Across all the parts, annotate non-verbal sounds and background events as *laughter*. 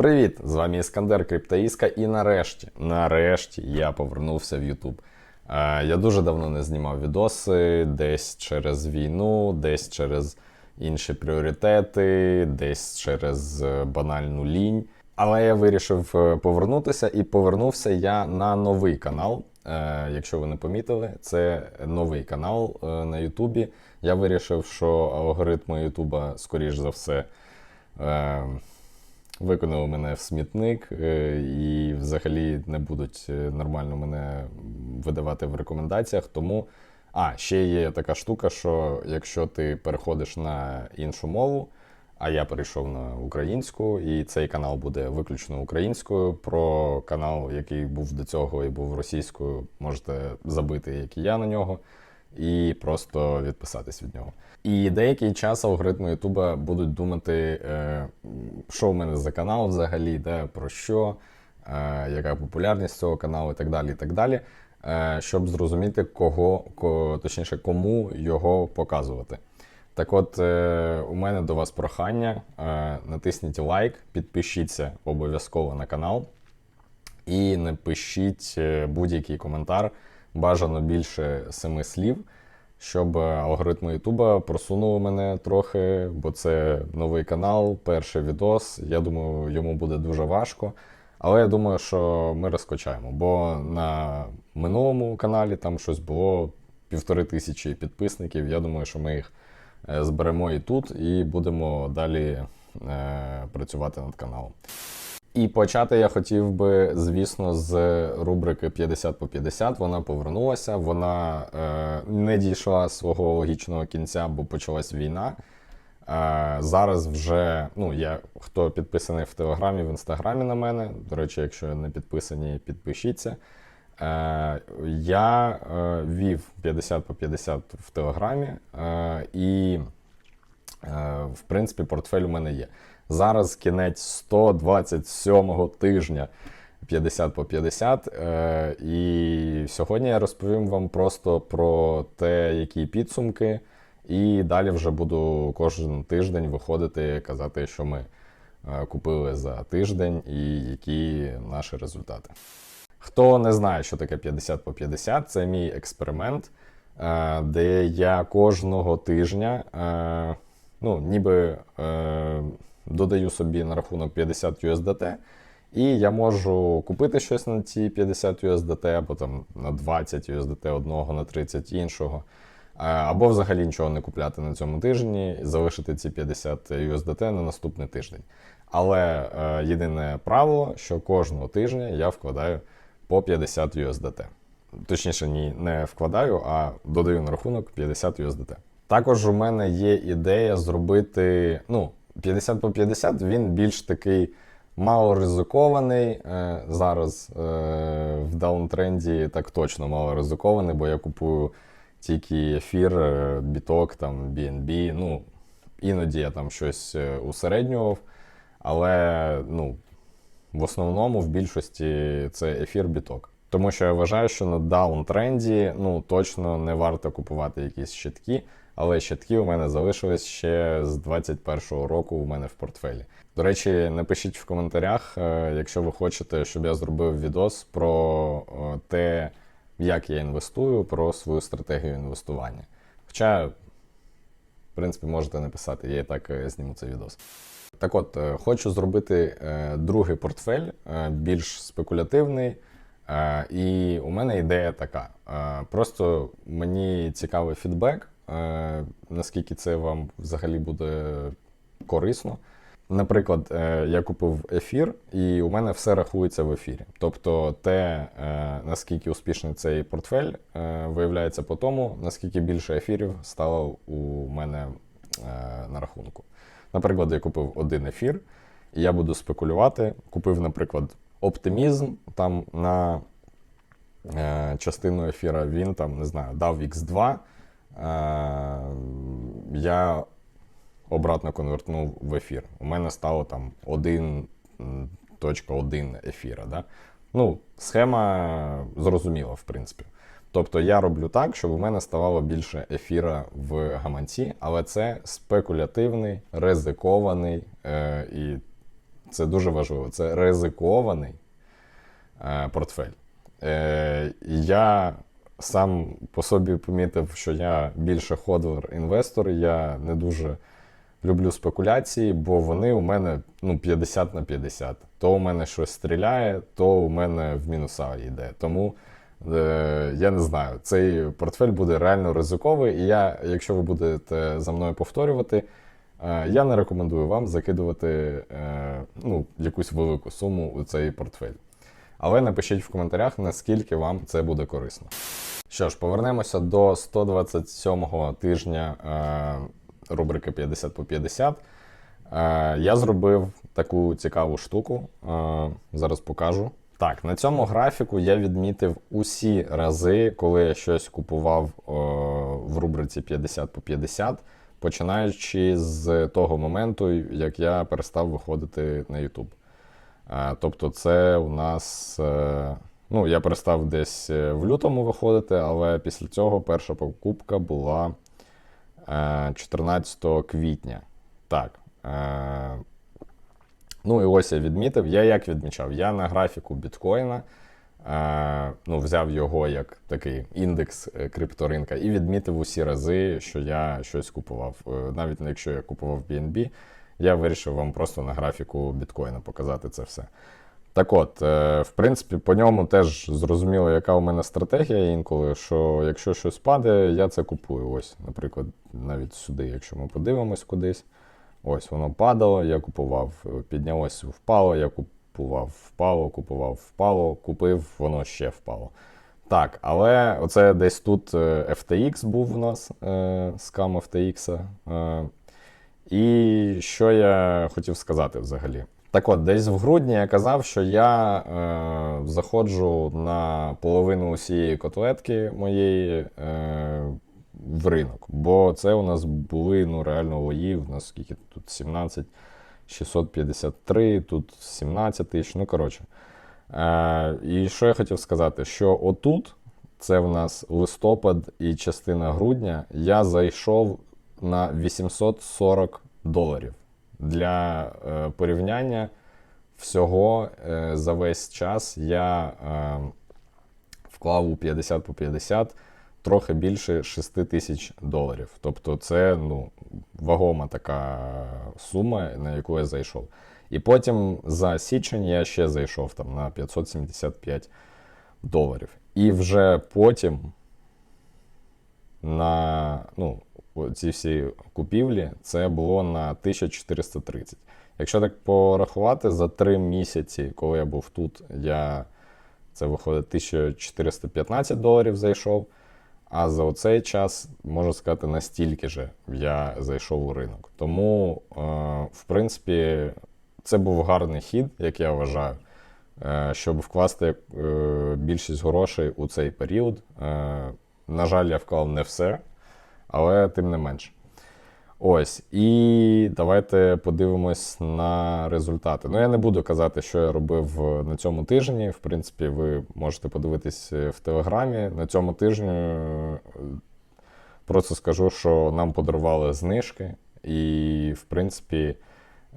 Привіт! З вами Іскандер Криптоїска, і нарешті, нарешті я повернувся в YouTube. Я дуже давно не знімав відоси, десь через війну, десь через інші пріоритети, десь через е, банальну лінь. Але я вирішив е, повернутися і повернувся я на новий канал. Е, якщо ви не помітили, це новий канал на Ютубі. Я вирішив, що алгоритми Ютуба, скоріш за все, виконали мене в смітник е, і взагалі не будуть е, нормально мене видавати в рекомендаціях. Тому, а, ще є така штука, що якщо ти переходиш на іншу мову, а я перейшов на українську, і цей канал буде виключно українською. Про канал, який був до цього і був російською, можете забити, як і я на нього, і просто відписатись від нього. І деякий час алгоритми Ютуба будуть думати, е, що в мене за канал взагалі, де, про що, е, яка популярність цього каналу і так далі. і так далі, е, Щоб зрозуміти, кого, точніше, кому його показувати. Так от, у мене до вас прохання. Натисніть лайк, підпишіться обов'язково на канал і напишіть будь-який коментар, бажано більше семи слів, щоб е, алгоритми Ютуба просунули мене трохи, бо це новий канал, перший відос. Я думаю, йому буде дуже важко. Але я думаю, що ми розкачаємо, бо на минулому каналі там щось було півтори тисячі підписників. Я думаю, що ми їх е, зберемо і тут, і будемо далі е, працювати над каналом. І почати я хотів би, звісно, з рубрики 50 по 50. Вона повернулася, вона е, не дійшла свого логічного кінця, бо почалась війна. Е, зараз вже, ну, я хто підписаний в Телеграмі, в інстаграмі на мене. До речі, якщо не підписані, підпишіться. Е, я е, вів 50 по 50 в Телеграмі, е, і, е, в принципі, портфель у мене є. Зараз кінець 127-го тижня 50 по 50. Е, і сьогодні я розповім вам просто про те, які підсумки. І далі вже буду кожен тиждень виходити, казати, що ми е, купили за тиждень і які наші результати. Хто не знає, що таке 50 по 50, це мій експеримент, е, де я кожного тижня, ну, ніби додаю собі на рахунок 50 USDT, і я можу купити щось на ці 50 USDT, або там на 20 USDT одного, на 30 іншого. Або взагалі нічого не купляти на цьому тижні, і залишити ці 50 USDT на наступний тиждень. Але е, єдине правило, що кожного тижня я вкладаю по 50 USDT. Точніше, ні, не вкладаю, а додаю на рахунок 50 USDT. Також у мене є ідея зробити, ну, 50 по 50, він більш такий мало ризикований. Е, зараз е, в даунтренді так точно мало ризикований, бо я купую тільки ефір, е, біток, там, BNB. Ну, іноді я там щось усереднював, але ну, в основному в більшості це ефір біток. Тому що я вважаю, що на даунтренді ну, точно не варто купувати якісь щитки, але щитки у мене залишились ще з 21-го року у мене в портфелі. До речі, напишіть в коментарях, е, якщо ви хочете, щоб я зробив відос про е, те, як я інвестую, про свою стратегію інвестування. Хоча, в принципі, можете написати, я і так е, зніму цей відос. Так от, хочу зробити другий портфель, більш спекулятивний. Е, І у мене ідея така. Е, Просто мені цікавий фідбек, е, наскільки це вам взагалі буде корисно. Наприклад, я купив ефір, і у мене все рахується в ефірі. Тобто, те, наскільки успішний цей портфель, виявляється по тому, наскільки більше ефірів стало у мене на рахунку. Наприклад, я купив один ефір, і я буду спекулювати. Купив, наприклад, оптимізм там на е, частину ефіра, він там, не знаю, дав X2. Е, я обратно конвертнув в ефір. У мене стало там 1.1 ефіра. Да? Ну, схема зрозуміла, в принципі. Тобто я роблю так, щоб у мене ставало більше ефіра в гаманці, але це спекулятивний, ризикований е, і це дуже важливо. Це ризикований е, портфель. Е, я сам по собі помітив, що я більше ходлер-інвестор, я не дуже люблю спекуляції, бо вони у мене ну, 50 на 50. То у мене щось стріляє, то у мене в мінуса йде. Тому е, я не знаю, цей портфель буде реально ризиковий, і я, якщо ви будете за мною повторювати, я не рекомендую вам закидувати е, ну, якусь велику суму у цей портфель. Але напишіть в коментарях, наскільки вам це буде корисно. Що ж, повернемося до 127-го тижня е, рубрики 50 по 50. Е, я зробив таку цікаву штуку. Е, зараз покажу. Так, на цьому графіку я відмітив усі рази, коли я щось купував е, в рубриці 50 по 50, починаючи з того моменту, як я перестав виходити на YouTube. Е, Тобто, це у нас. е, Ну, я перестав десь е, в лютому виходити, але після цього перша покупка була е, 14 квітня. Так. Е, Ну і ось я відмітив. Я як відмічав? Я на графіку біткоїна е, ну, взяв його як такий індекс е, крипторинка і відмітив усі рази, що я щось купував. Е, Навіть якщо я купував BNB, я вирішив вам просто на графіку біткоїна показати це все. Так от, е, в принципі, по ньому теж зрозуміло, яка у мене стратегія інколи, що якщо щось падає, я це купую. Ось, наприклад, навіть сюди, якщо ми подивимось кудись, ось воно падало, я купував, піднялось, впало, я купував, впало, купував, впало, купив, воно ще впало. Так, але оце десь тут е, FTX був у нас, е, скам FTX. Е, і що я хотів сказати взагалі? Так от, десь в грудні я казав, що я е, заходжу на половину усієї котлетки моєї е, в ринок. Бо це у нас були ну, реально лої, у нас скільки тут 17 653, тут 17 тисяч, ну коротше. Е, і що я хотів сказати? Що отут, це в нас листопад і частина грудня, я зайшов на 840 доларів. Для е, порівняння всього е, за весь час я е, вклав у 50 по 50 трохи більше 6 тисяч доларів. Тобто це ну, вагома така сума, на яку я зайшов. І потім за січень я ще зайшов там, на 575 доларів. І вже потім на ну, ці всі купівлі це було на 1430. Якщо так порахувати, за три місяці, коли я був тут, я це виходить 1415 доларів зайшов. А за оцей час, можу сказати, настільки же я зайшов у ринок. Тому, е, в принципі, це був гарний хід, як я вважаю, е, щоб вкласти е, більшість грошей у цей період. На жаль, я вклав не все, але тим не менше. Ось, і давайте подивимось на результати. Ну, я не буду казати, що я робив на цьому тижні. В принципі, ви можете подивитись в Телеграмі. На цьому тижні е, просто скажу, що нам подарували знижки. І, в принципі,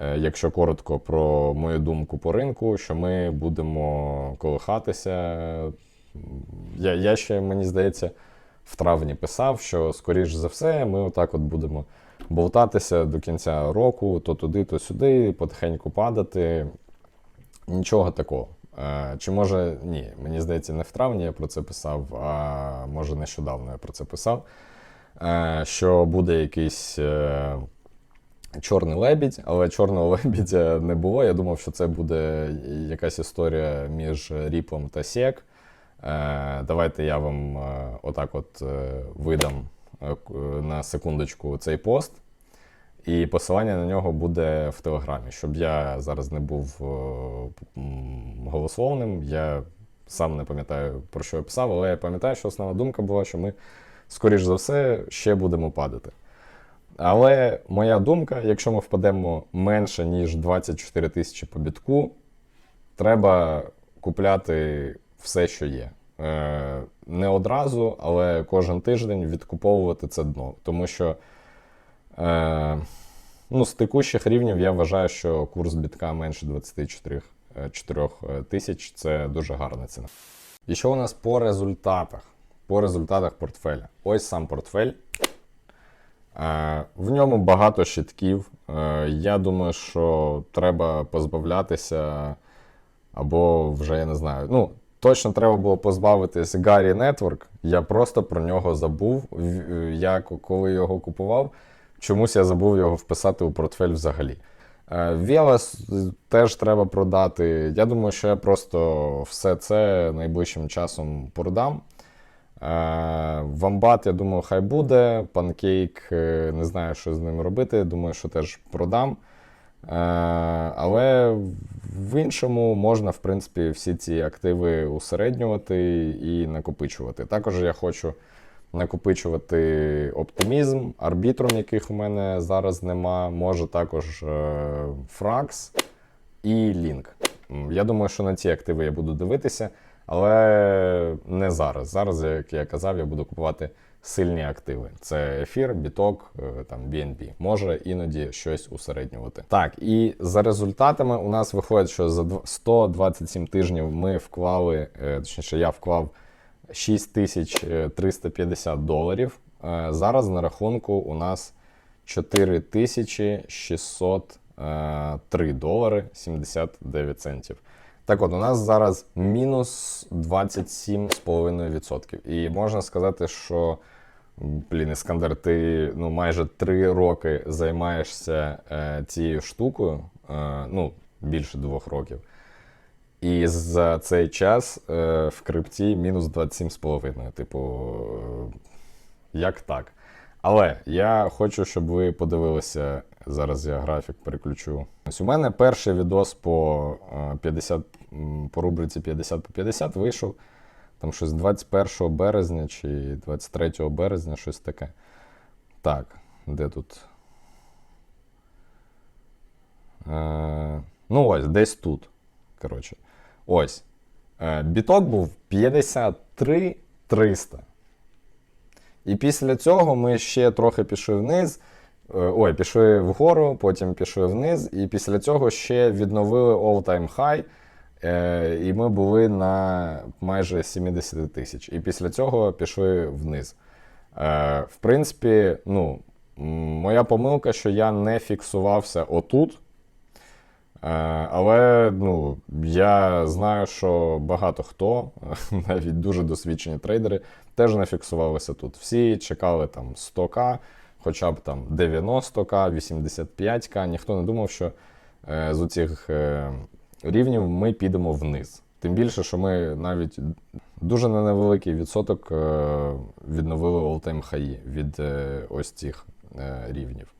е, якщо коротко про мою думку по ринку, що ми будемо колихатися. Я, я ще, мені здається, в травні писав, що, скоріш за все, ми отак от будемо болтатися до кінця року, то туди, то сюди, потихеньку падати. Нічого такого. Е, Чи може ні, мені здається, не в травні я про це писав, а може нещодавно я про це писав. е, Що буде якийсь е, чорний лебідь, але чорного *laughs* лебідя не було. Я думав, що це буде якась історія між Ріплом та Сек. Е, Давайте я вам отак от видам на секундочку цей пост. І посилання на нього буде в Телеграмі, щоб я зараз не був е, голословним. Я сам не пам'ятаю, про що я писав, але я пам'ятаю, що основна думка була, що ми, скоріш за все, ще будемо падати. Але моя думка, якщо ми впадемо менше, ніж 24 тисячі по бітку, треба купляти все, що є. Е, не одразу, але кожен тиждень відкуповувати це дно. Тому що е, Ну, з текущих рівнів я вважаю, що курс бітка менше 24 е, 4 тисяч це дуже гарна ціна. І що у нас по результатах? По результатах портфеля. Ось сам портфель. В ньому багато щитків. Я думаю, що треба позбавлятися, або вже я не знаю. Ну, точно треба було позбавитись Гаррі Network. Я просто про нього забув. Я коли його купував, чомусь я забув його вписати у портфель взагалі. Е, Велес теж треба продати. Я думаю, що я просто все це найближчим часом продам. Е, Вамбат, я думаю, хай буде. Панкейк, е, не знаю, що з ним робити. Думаю, що теж продам. Е, Але в іншому можна, в принципі, всі ці активи усереднювати і накопичувати. Також я хочу накопичувати оптимізм, арбітром, яких у мене зараз нема. Може також е, Фракс і Лінк. Я думаю, що на ці активи я буду дивитися, але не зараз. Зараз, як я казав, я буду купувати сильні активи. Це ефір, біток, е, там BNB. Може іноді щось усереднювати. Так, і за результатами у нас виходить, що за дв- 127 тижнів ми вклали, е, точніше, я вклав 6350 доларів. Е, Зараз на рахунку у нас 4603 долари 79 центів. Так от, у нас зараз мінус 27,5%. І можна сказати, що, блін, Іскандер, ти ну, майже 3 роки займаєшся е, цією штукою, е, ну, більше двох років. І за цей час е, в крипті мінус 27,5. Типу, е, як так? Але я хочу, щоб ви подивилися. Зараз я графік переключу. Ось у мене перший відос по е, 50, по рубриці 50 по 50 вийшов там щось 21 березня чи 23 березня, щось таке. Так, де тут? Е, ну, ось, десь тут. Коротше. Ось. Е, біток був 53 300. І після цього ми ще трохи пішли вниз. Е, Ой, пішли вгору, потім пішли вниз, і після цього ще відновили all-time high. Е, і ми були на майже 70 тисяч. І після цього пішли вниз. Е, в принципі, ну, моя помилка, що я не фіксувався отут. Але ну, я знаю, що багато хто, *laughs* навіть дуже досвідчені трейдери, теж не фіксувалися тут. Всі чекали там 100к, хоча б там 90к, 85к. Ніхто не думав, що е, з оцих е, рівнів ми підемо вниз. Тим більше, що ми навіть дуже невеликий відсоток е, відновили all-time high від ось цих рівнів.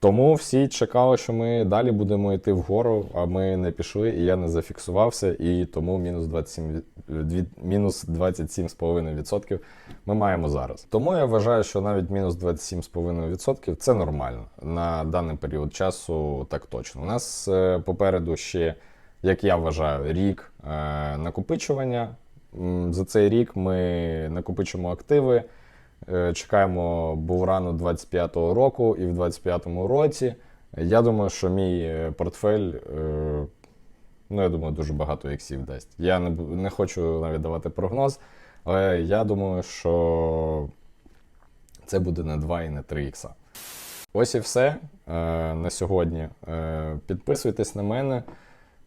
Тому всі чекали, що ми далі будемо йти вгору, а ми не пішли, і я не зафіксувався, і тому мінус 27, від- мінус 27,5% ми маємо зараз. Тому я вважаю, що навіть мінус 27,5% це нормально. На даний період часу так точно. У нас е, попереду ще, як я вважаю, рік е, накопичування. За цей рік ми накопичимо активи. Е, Чекаємо булрану 25-го року, і в 25-му році. Я думаю, що мій е, портфель, е, ну я думаю, дуже багато іксів дасть. Я не, не хочу навіть давати прогноз, але я думаю, що це буде не 2 і не 3 ікса. Ось і все на сьогодні. Підписуйтесь на мене,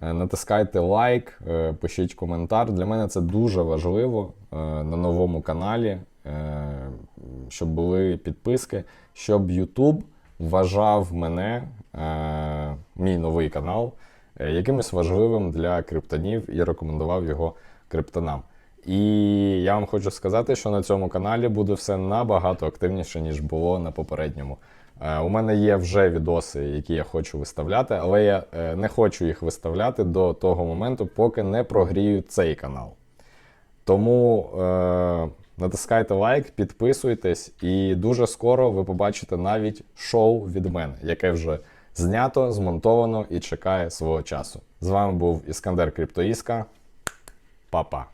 натискайте лайк, пишіть коментар. Для мене це дуже важливо на новому каналі, щоб були підписки, щоб YouTube вважав мене, е, мій новий канал, е, якимось важливим для криптонів і рекомендував його криптонам. І я вам хочу сказати, що на цьому каналі буде все набагато активніше, ніж було на попередньому. Е, У мене є вже відоси, які я хочу виставляти, але я е, не хочу їх виставляти до того моменту, поки не прогрію цей канал. Тому е, натискайте лайк, підписуйтесь, і дуже скоро ви побачите навіть шоу від мене, яке вже знято, змонтовано і чекає свого часу. З вами був Іскандер Криптоїска. Па-па!